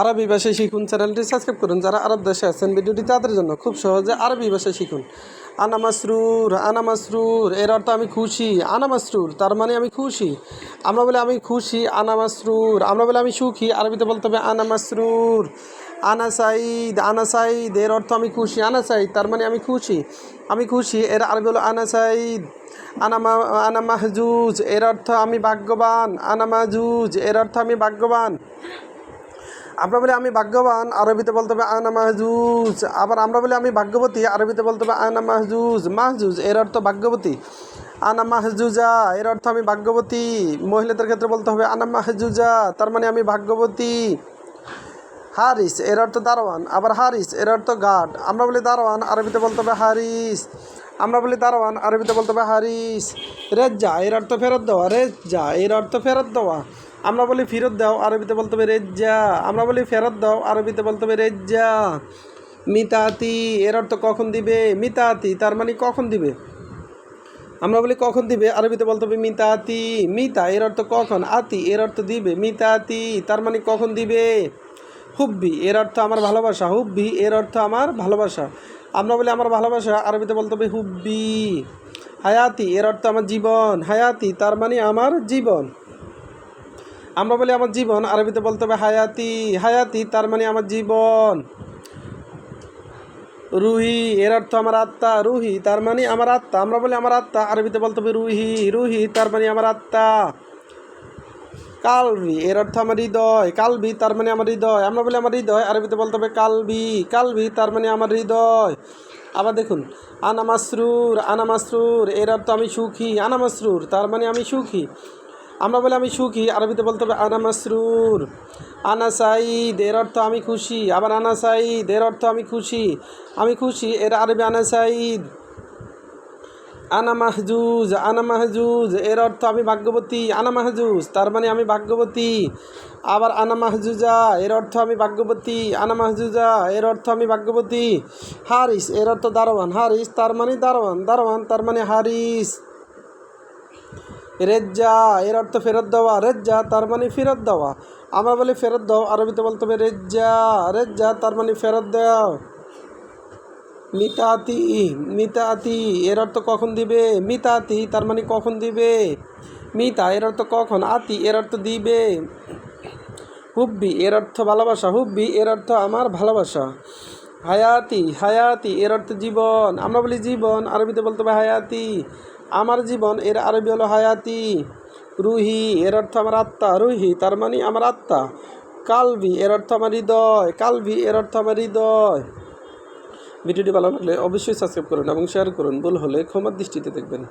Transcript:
আরবি ভাষায় শিখুন চ্যানেলটি সাবস্ক্রাইব করুন। যারা আরব দেশে আছেন, ভিডিওটি তাদের জন্য খুব সহজে আরবি ভাষায় শিখুন। আনা মাসরুর আনা মাসরুর এর অর্থ আমি খুশি। আনা মাসরুর তার মানে আমি খুশি। আমরা বলে আমি খুশি আনা মাসরুর আমরা বলে আমি সুখী। আরবিতে বলতে হবে আনা মাসরুর আনা সাইদ আনা এর অর্থ আমি খুশি। আনা সাইদ তার মানে আমি খুশি। আমি খুশি, এর আরবি হলো আনা সাইদ আনা আনা মাহজুজ এর অর্থ আমি ভাগ্যবান। আনা মাহজুজ এর অর্থ আমি ভাগ্যবান। আমরা বলি আমি ভাগ্যবান, আরবিতে বলতে হবে আনা মাহজুজ। আবার আমরা বলি আমি ভাগ্যবতী, আরবিতে বলতে হবে আনা মাহজুজ। মাহজুজ, এর অর্থ ভাগ্যবতী। আনা মাহজুজা, এর অর্থ আমি ভাগ্যবতী। মহিলাদের ক্ষেত্রে বলতে হবে আনা মাহজুজা, তার মানে আমি ভাগ্যবতী। হারিস, এর অর্থ দারোয়ান। আবার হারিস, এর অর্থ গার্ড। আমরা বলি দারোয়ান, আরবিতে বলতে হবে হারিস। আমরা বলি দারোয়ান, আরবিতে বলতে হবে হারিস। রেজ্জা, এর অর্থ ফেরত দেওয়া। রেজ্জা, এর অর্থ ফেরত দেওয়া। আমরা বলি ফেরত দাও, আরবিতে বলতে হবে রেজ্জা। আমরা বলি ফেরত দাও, আরবিতে বলতে হবে রেজ্জা। মিতাতি, এর অর্থ কখন দিবে? মিতাতি, তার মানে কখন দিবে? আমরা বলি কখন দিবে? আরবিতে বলতে হবে মিতাতি। মিতা, এর অর্থ কখন? আতি, এর অর্থ দিবে। মিতাতি, তার মানে কখন দিবে? হুব্বি, এর অর্থ আমার ভালোবাসা। হুব্বি, এর অর্থ আমার ভালোবাসা। আমরা বলি আমার ভালোবাসা, আরবিতে বলতে হবে হুব্বি। হায়াতি, এর অর্থ আমার জীবন। হায়াতি, তার মানে আমার জীবন। আমরা বলি আমার জীবন, আরবিতে বলতে হবে হায়াতি। হায়াতি তার মানে আমার জীবন। রুহি, এর অর্থ আমার আত্মা। রুহি তার মানে আমার আত্মা। আমরা বলি আমার আত্মা, আরবিতে বলতে হবে রুহি। রুহি তার মানে আমার আত্মা। কালবি, এর অর্থ আমার হৃদয়। কালবি তার মানে আমার হৃদয়। আমরা বলি আমার হৃদয়, আরবিতে বলতে হবে কালবি। কালবি তার মানে আমার হৃদয়। আবার দেখুন আনা মাসরুর এর অর্থ আমি সুখী। আনা তার মানে আমি সুখী। আমরা বলি আমি সুখী, আরবিতে বলতে হবে আনা মাসরুর। আনা সাইদ এর অর্থ আমি খুশি, আবার আনা সাইদ এর অর্থ আমি খুশি আমি খুশি এর আরবি আনা সাইদ আনা মাহজুজ আনা মাহজুজ এর অর্থ আমি ভাগ্যবতী, আনা মাহজুজ তার মানে আমি ভাগ্যবতী। আবার আনা মাহজুজা এর অর্থ আমি ভাগ্যবতী, আনা মাহজুজা এর অর্থ আমি ভাগ্যবতী। হারিস এর অর্থ দারোয়ান, হারিস তার মানে দারোয়ান দারোয়ান তার মানে হারিস। রেজ্জা, এর অর্থ ফেরত দেওয়া, রেজ্জা, তার মানে ফেরত দেওয়া। আমরা বলি ফেরত দাও, আরবিতে বলতে হবে রেজ্জা রেজ্জা, তার মানে ফেরত দাও। মিতাতি মিতাতি, এর অর্থ কখন দিবে? মিতাতি, তার মানে কখন দিবে? মিতা, এর অর্থ কখন? আতি, এর অর্থ দিবে। হুব্বি, এর অর্থ ভালোবাসা। হুব্বি, এর অর্থ আমার ভালোবাসা। হায়াতি হায়াতি, এর অর্থ জীবন। আমরা বলি জীবন, আরবিতে বলতে হবে হায়াতি। আমার জীবন, এর আরবি হলো হায়াতি, রুহি, এর অর্থ আমার আত্মা, রুহি, তার মানে আমার আত্মা। কালভি এর অর্থ আমার হৃদয়, কালবি, এর অর্থ আমার হৃদয়। ভিডিওটি ভালো লাগলে অবশ্যই সাবস্ক্রাইব করুন এবং শেয়ার করুন, ভুল হলে ক্ষমার দৃষ্টিতে দেখবেন।